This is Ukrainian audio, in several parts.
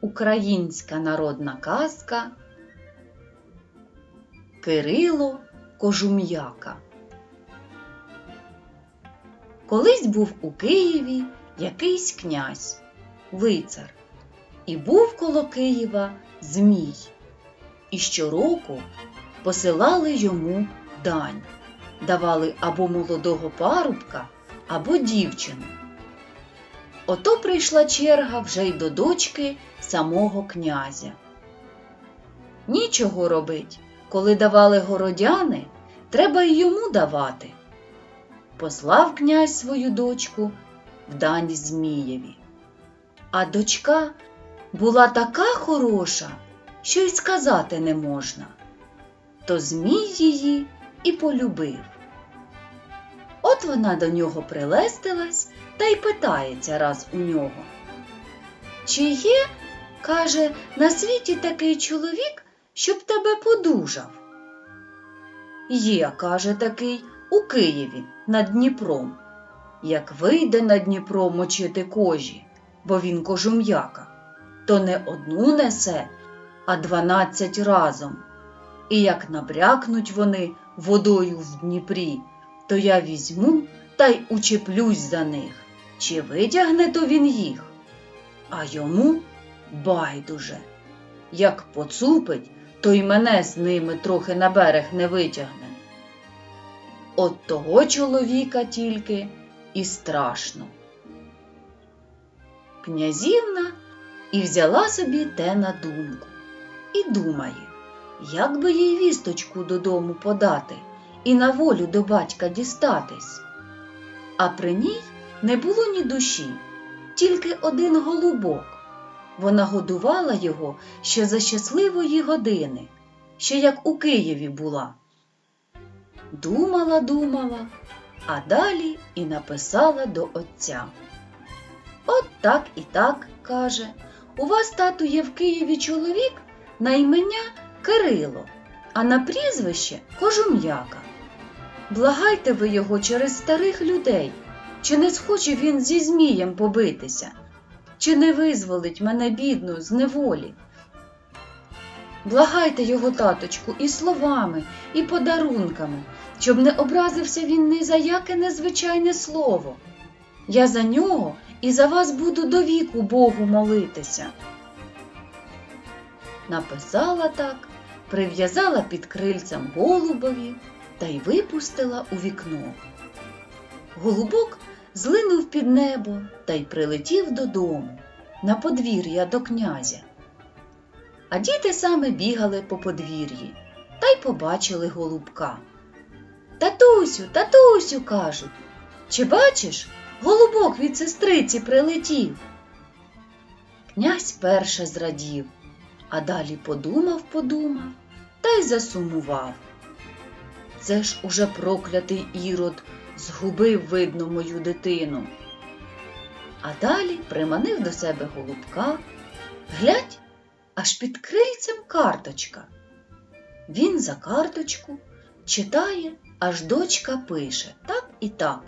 Українська народна казка Кирило Кожум'яка Колись був у Києві якийсь князь, лицар, і був коло Києва Змій, і щороку посилали йому дань, давали або молодого парубка, або дівчину. Ото прийшла черга вже й до дочки самого князя. Нічого робить, коли давали городяни, треба й йому давати. Послав князь свою дочку в дань Змієві. А дочка була така хороша, що й сказати не можна. То Змій її і полюбив. От вона до нього прилестилась та й питається раз у нього. Чи є, каже, на світі такий чоловік, щоб тебе подужав? Є, каже такий, у Києві над Дніпром. Як вийде на Дніпро мочити кожі, бо він кожум'яка, то не одну несе, а дванадцять разом. І як набрякнуть вони водою в Дніпрі, то я візьму та й учеплюсь за них. Чи витягне то він їх? А йому байдуже. Як поцупить, то й мене з ними трохи на берег не витягне. От того чоловіка тільки і страшно. Князівна і взяла собі те на думку і думає, як би їй вісточку додому подати і на волю до батька дістатись. А при ній не було ні душі, тільки один голубок. Вона годувала його ще за щасливої години, ще як у Києві була. Думала, думала, а далі і написала до отця. От так і так, каже, у вас, тату, є в Києві чоловік на імення Кирило, а на прізвище Кожум'яка. Благайте ви його через старих людей, чи не схоче він зі Змієм побитися, чи не визволить мене бідну з неволі. Благайте його, таточку, і словами, і подарунками, щоб не образився він ні за яке незвичайне слово. Я за нього і за вас буду до віку Богу молитися. Написала так, прив'язала під крильцем голубові та й випустила у вікно. Голубок злинув під небо та й прилетів додому, на подвір'я до князя. А діти саме бігали по подвір'ї та й побачили голубка. Татусю, татусю, кажуть, чи бачиш, голубок від сестриці прилетів. Князь перше зрадів, а далі подумав, подумав та й засумував. Це ж уже проклятий ірод згубив, видно, мою дитину. А далі приманив до себе голубка, глядь, аж під крильцем карточка. Він за карточку читає, аж дочка пише так і так.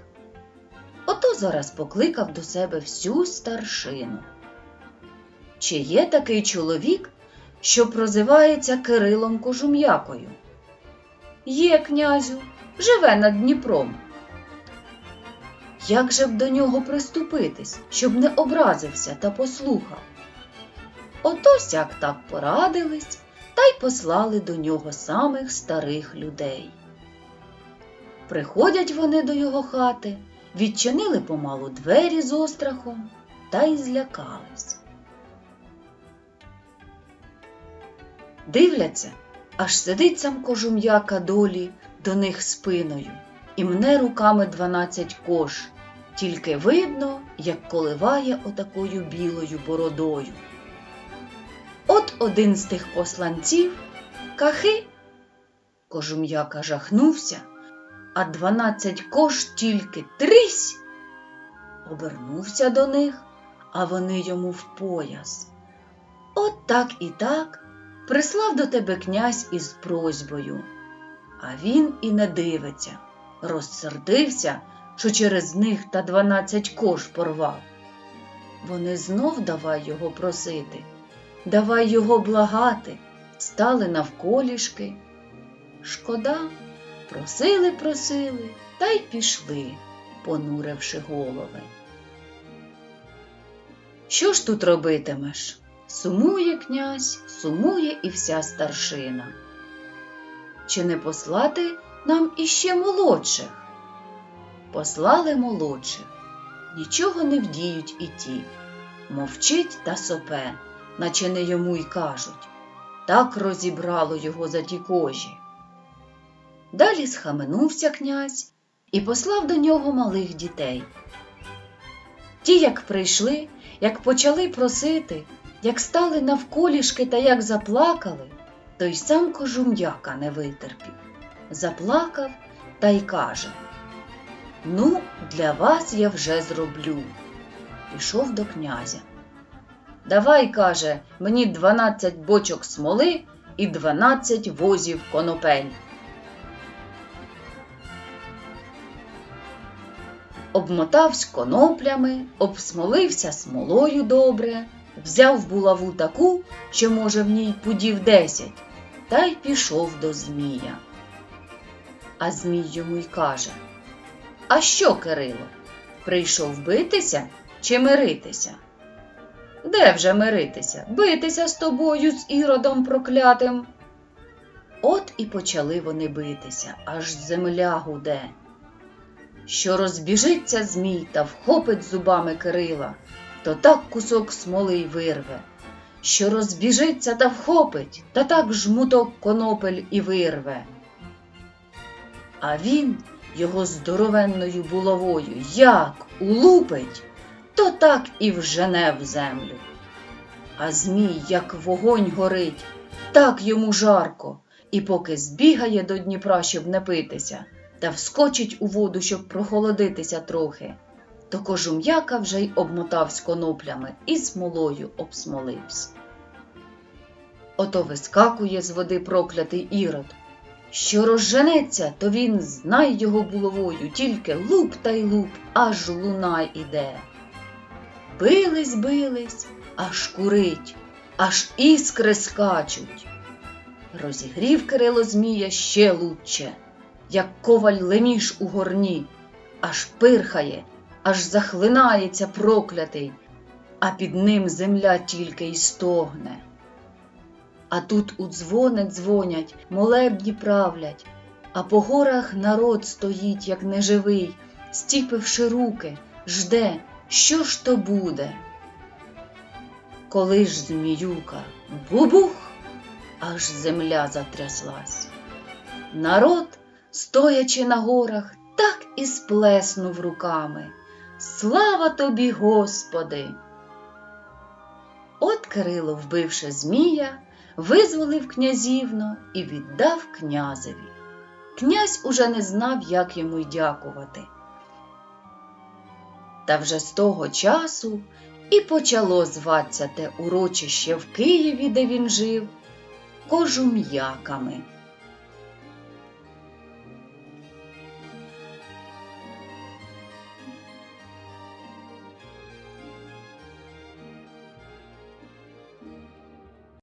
Ото зараз покликав до себе всю старшину. Чи є такий чоловік, що прозивається Кирилом Кожум'якою? Є, князю, живе над Дніпром. Як же б до нього приступитись, щоб не образився та послухав? Ото сяк так порадились та й послали до нього самих старих людей. Приходять вони до його хати, відчинили помалу двері з острахом та й злякались. Дивляться, аж сидить сам кожум'яка долі до них спиною і мне руками дванадцять кош, тільки видно, як коливає отакою білою бородою. От один з тих посланців кахи. Кожум'яка жахнувся, а дванадцять кош тільки трись. Обернувся до них, а вони йому в пояс. От так і так прислав до тебе князь із просьбою, а він і не дивиться, розсердився, що через них та дванадцять кош порвав. Вони знов давай його просити, давай його благати, стали навколішки. Шкода, просили, просили, та й пішли, понуривши голови. Що ж тут робитимеш? Сумує князь, сумує і вся старшина. Чи не послати нам іще молодших? Послали молодших, нічого не вдіють і ті, мовчить та сопе, наче не йому й кажуть. Так розібрало його за ті кожі. Далі схаменувся князь і послав до нього малих дітей. Ті, як прийшли, як почали просити, як стали навколішки та як заплакали, то й сам кожум'яка не витерпів. Заплакав та й каже: Ну, для вас я вже зроблю. Пішов до князя. Давай, каже, мені дванадцять бочок смоли і дванадцять возів конопель. Обмотавсь коноплями, обсмолився смолою добре, взяв булаву таку, що, може, в ній пудів десять, та й пішов до Змія. А Змій йому й каже: А що, Кирило, прийшов битися чи миритися? Де вже миритися? Битися з тобою, з іродом проклятим. От і почали вони битися, аж земля гуде. Що розбіжиться змій та вхопить зубами Кирила, то так кусок смоли й вирве. Що розбіжиться та вхопить, та так жмуток конопель і вирве. А він його здоровенною булавою як улупить, то так і вжене в землю. А змій, як вогонь горить, так йому жарко, і поки збігає до Дніпра, щоб напитися, та вскочить у воду, щоб прохолодитися трохи, то кожум'яка вже й обмотавсь коноплями і смолою обсмолився. Ото вискакує з води проклятий ірод. Що розженеться, то він, знай його булавою, тільки луп та й луп, аж луна іде. Бились, бились, аж курить, аж іскри скачуть. Розігрів Кирило Змія ще лучче, як коваль леміш у горні, аж пирхає, аж захлинається проклятий, а під ним земля тільки й стогне. А тут у дзвони дзвонять, молебні правлять, а по горах народ стоїть, як неживий, стіпивши руки, жде, що ж то буде. Коли ж зміюка бубух, аж земля затряслась. Народ, стоячи на горах, так і сплеснув руками. Слава тобі, Господи! От Кирило, вбивши Змія, визволив князівно і віддав князеві. Князь уже не знав, як йому й дякувати. Та вже з того часу і почало зватися те урочище в Києві, де він жив, кожум'яками.